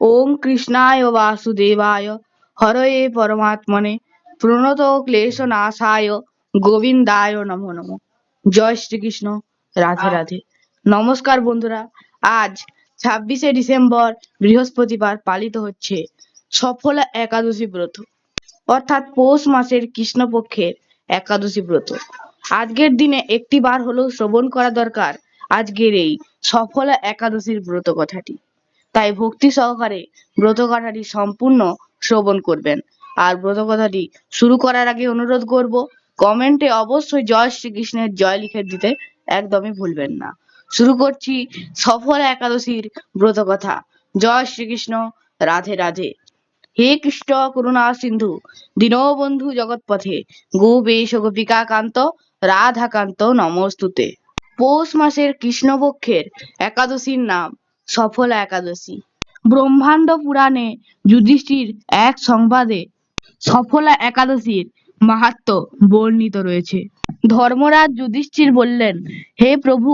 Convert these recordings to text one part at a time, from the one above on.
ওম কৃষ্ণায় বাসুদেবায়। হরয়ে পরমাত্মনে প্রণত ক্লেশনাশায় গোবিন্দায় নমো নমঃ। জয় শ্রীকৃষ্ণ। রাধে রাধে। নমস্কার বন্ধুরা আজ ছাব্বিশে ডিসেম্বর বৃহস্পতিবার পালিত হচ্ছে সফলা একাদশী ব্রত অর্থাৎ পৌষ মাসের কৃষ্ণপক্ষের একাদশী ব্রত। আজকের দিনে একটি বার হলেও শ্রবণ করা দরকার আজকের এই সফলা একাদশীর ব্রত কথাটি। তাই ভক্তি সহকারে ব্রত কথাটি সম্পূর্ণ শ্রবণ করবেন। আর ব্রত কথাটি শুরু করার আগে অনুরোধ করব, কমেন্টে অবশ্যই জয় শ্রীকৃষ্ণের জয় লিখে দিতে একদমই ভুলবেন না। শুরু করছি সফল একাদশীর ব্রত কথা জয় শ্রীকৃষ্ণ, রাধে রাধে। হে কৃষ্ণ করুণা সিন্ধু, দীনবন্ধু জগৎপথে, গোপেশ গোপিকা কান্ত রাধাকান্ত নমস্তুতে। পৌষ মাসের কৃষ্ণপক্ষের একাদশীর নাম সফলা একাদশী। ব্রহ্মাণ্ড পুরাণে যুধিষ্ঠির এক সংবাদে সফলা একাদশীর মাহাত্ম্য বর্ণিত রয়েছে। ধর্মরাজ যুধিষ্ঠির বললেন, হে প্রভু,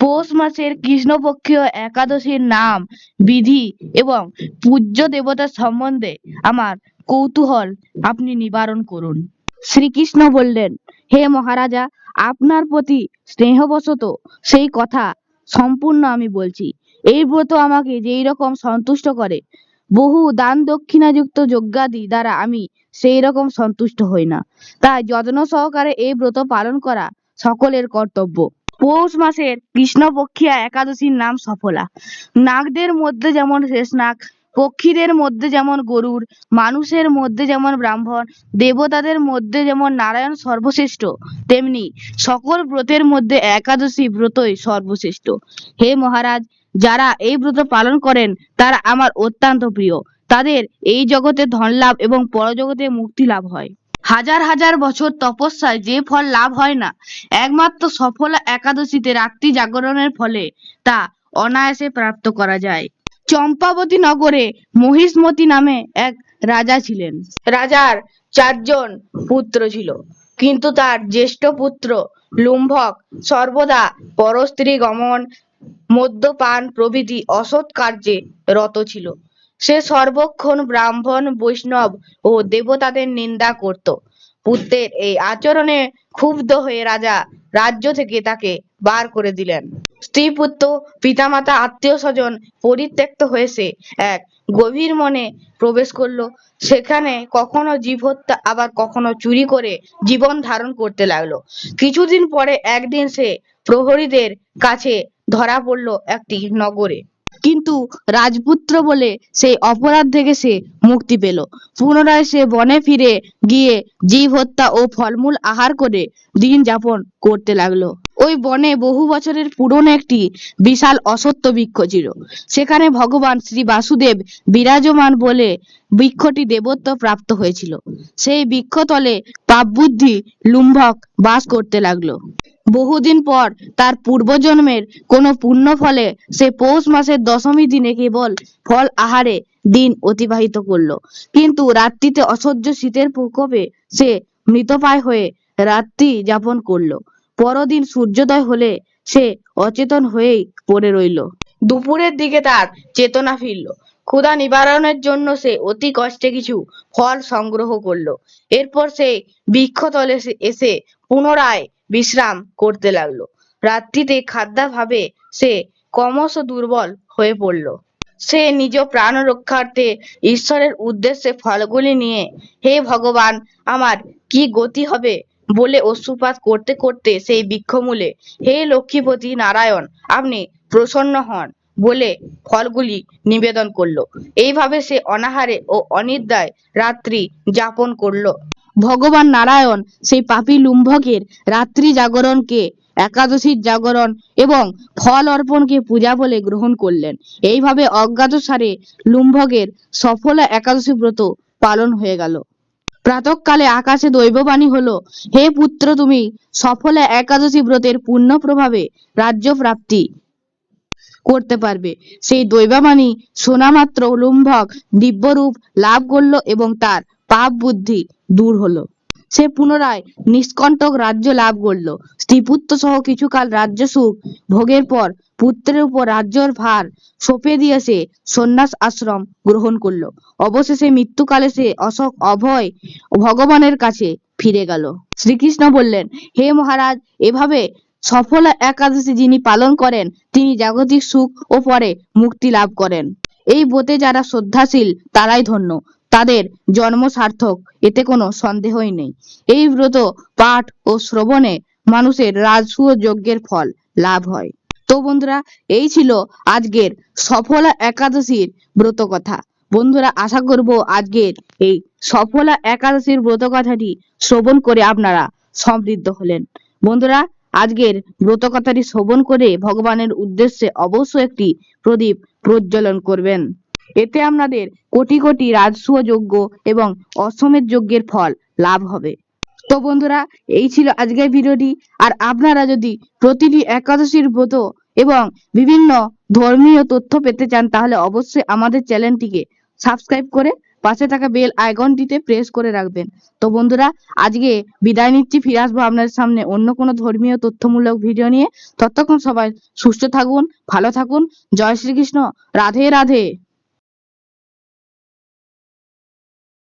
পৌষ মাসের কৃষ্ণপক্ষীয় একাদশীর নাম, বিধি এবং পূজ্য দেবতা সম্বন্ধে আমার কৌতূহল আপনি নিবারণ করুন। শ্রীকৃষ্ণ বললেন, হে মহারাজা, আপনার প্রতি স্নেহবশত সেই কথা সম্পূর্ণ আমি বলছি। এই ব্রত আমাকে যেই রকম সন্তুষ্ট করে, বহু দান দক্ষিণাযুক্ত যজ্ঞাদি দ্বারা আমি সেই রকম সন্তুষ্ট হই না। তাই যত্ন সহকারে এই ব্রত পালন করা সকলের কর্তব্য। পৌষ মাসের কৃষ্ণপক্ষিয়া একাদশীর নাম সফলা। নাগদের মধ্যে যেমন শেষনাগ পক্ষীদের মধ্যে যেমন গরুর, মানুষের মধ্যে যেমন ব্রাহ্মণ, দেবতাদের মধ্যে যেমন নারায়ণ সর্বশ্রেষ্ঠ, তেমনি সকল ব্রতের মধ্যে একাদশী ব্রতই সর্বশ্রেষ্ঠ। হে মহারাজ যারা এই ব্রত পালন করেন, তারা আমার অত্যন্ত প্রিয়। তাদের এই জগতে ধন লাভ এবং পরজগতে মুক্তি লাভ হয়। হাজার হাজার বছর তপস্যায় যে ফল লাভ হয় না, একমাত্র সফলা একাদশীতে রাত্রি জাগরণের ফলে তা অনায়াসে প্রাপ্ত করা যায়। চম্পাবতী নগরে মহিষ্মতি নামে এক রাজা ছিলেন। রাজার চারজন পুত্র ছিল, কিন্তু তার জ্যেষ্ঠ পুত্র লুম্ভক সর্বদা পরস্ত্রী গমন মদ্যপান প্রভৃতি অসৎ কার্যে রত ছিল। সে সর্বক্ষণ ব্রাহ্মণ, বৈষ্ণব ও দেবতাদের নিন্দা করত। পুত্রের এই আচরণে ক্ষুব্ধ হয়ে রাজা রাজ্য থেকে তাকে বার করে দিলেন। স্ত্রী পুত্র পিতামাতা আত্মীয় স্বজন পরিত্যক্ত হয়েছে এক গভীর মনে প্রবেশ করল। সেখানে কখনো জীব হত্যা, আবার কখনো চুরি করে জীবন ধারণ করতে লাগল। কিছুদিন পরে একদিন সে প্রহরীদের কাছে ধরা পড়ল একটি নগরে। কিন্তু রাজপুত্র বলে সেই অপরাধ থেকে সে মুক্তি পেল। পুনরায় সে বনে ফিরে গিয়ে জীব হত্যা ও ফলমূল আহার করে দিন যাপন করতে লাগল। ওই বনে বহু বছরের পুরনো একটি বিশাল অসত্য বৃক্ষ ছিল। সেখানে ভগবান শ্রী বাসুদেব বিরাজমান বলে বৃক্ষটি দেবত্ব প্রাপ্ত হয়েছিল। সেই বৃক্ষতলে পাপবুদ্ধি লুম্ভক বাস করতে লাগল। বহুদিন পর তার পূর্বজন্মের কোনো পুণ্য ফলে সে পৌষ মাসের দশমী দিনে কেবল ফল আহারে দিন অতিবাহিত করল। কিন্তু রাত্রিতে অসহ্য শীতের প্রকোপে সে মৃতপ্রায় হয়ে রাত্রি যাপন করল। পরদিন সূর্যোদয় হলে সে অচেতন হয়েই পড়ে রইল। দুপুরের দিকে তার চেতনা ফিরল। ক্ষুধা নিবারণের জন্য সে অতি কষ্টে কিছু ফল সংগ্রহ করল। এরপর সে বৃক্ষতলে এসে পুনরায় বিশ্রাম করতে লাগল। রাত্রিতে খাদ্যাভাবে সে ক্রমশ দুর্বল হয়ে পড়ল। সে নিজ প্রাণ রক্ষার্থে ঈশ্বরের উদ্দেশ্যে ফলগুলি নিয়ে, হে ভগবান, আমার কি গতি হবে? বলে অশ্রুপাত করতে করতে সেই বৃক্ষমূলে, হে লক্ষ্মীপতি নারায়ণ, আপনি প্রসন্ন হন বলে ফলগুলি নিবেদন করল। এইভাবে সে অনাহারে ও অনিদ্রায় রাত্রি যাপন করল। ভগবান নারায়ণ, সেই পাপী লুম্ভকের রাত্রি জাগরণকে, একাদশীর জাগরণ এবং ফল অর্পণকে পূজা বলে গ্রহণ করলেন। এইভাবে অজ্ঞাতসারে লুম্ভকের সফল একাদশী ব্রত পালন হয়ে গেল। প্রাতঃকালে আকাশে দৈববাণী হলো, হে পুত্র, তুমি সফলা একাদশী ব্রতের পূর্ণ প্রভাবে রাজ্য প্রাপ্তি করতে পারবে। সেই দৈবাবাণী শোনা মাত্র লুম্ভক দিব্যরূপ লাভ করল এবং তার পাপ বুদ্ধি দূর হলো। সে পুনরায় নিষ্কণ্টক রাজ্য লাভ করল। স্ত্রীপুত্র সহ কিছুকাল রাজ্য সুখ, ভোগের পর পুত্রের উপর রাজ্যর ভার সঁপে দিয়ে সে সন্ন্যাস আশ্রম গ্রহণ করল। অবশেষে মৃত্যুকালে সে অশোক অভয় ভগবানের কাছে ফিরে গেল। শ্রীকৃষ্ণ বললেন, হে মহারাজ, এভাবে সফল একাদশী যিনি পালন করেন, তিনি জাগতিক সুখ ও পরে মুক্তি লাভ করেন। এই ব্রতে যারা শ্রদ্ধাশীল, তারাই ধন্য। তাদের জন্ম সার্থক, এতে কোনো সন্দেহই নেই। এই ব্রত পাঠ ও শ্রবণে মানুষের রাজসূয় যজ্ঞের ফল লাভ হয়। তো বন্ধুরা, এই ছিল আজকের সফলা একাদশীর ব্রত কথা বন্ধুরা, আশা করব আজকের এই সফলা একাদশীর ব্রত কথাটি শ্রবণ করে আপনারা সমৃদ্ধ হলেন। বন্ধুরা, আজকের ব্রত কথাটি শ্রবণ করে ভগবানের উদ্দেশ্যে অবশ্যই একটি প্রদীপ প্রজ্বলন করবেন। এতে আপনাদের কোটি কোটি রাজসূয় যজ্ঞ এবং অশ্বমেধ যজ্ঞের ফল লাভ হবে। তো বন্ধুরা, এই ছিল আজকের ভিডিওটি। আর আপনারা যদি প্রতিটি একাদশীর ব্রত এবং বিভিন্ন ধর্মীয় তথ্য পেতে চান, তাহলে অবশ্যই আমাদের চ্যানেলটিকে সাবস্ক্রাইব করে পাশে থাকা বেল আইকনটিতে প্রেস করে রাখবেন। তো বন্ধুরা, আজকে বিদায় নিচ্ছি। ফিরে আসব আপনাদের সামনে অন্য কোনো ধর্মীয় তথ্যমূলক ভিডিও নিয়ে। ততক্ষণ সবাই সুস্থ থাকুন, ভালো থাকুন। জয় শ্রীকৃষ্ণ। রাধে রাধে।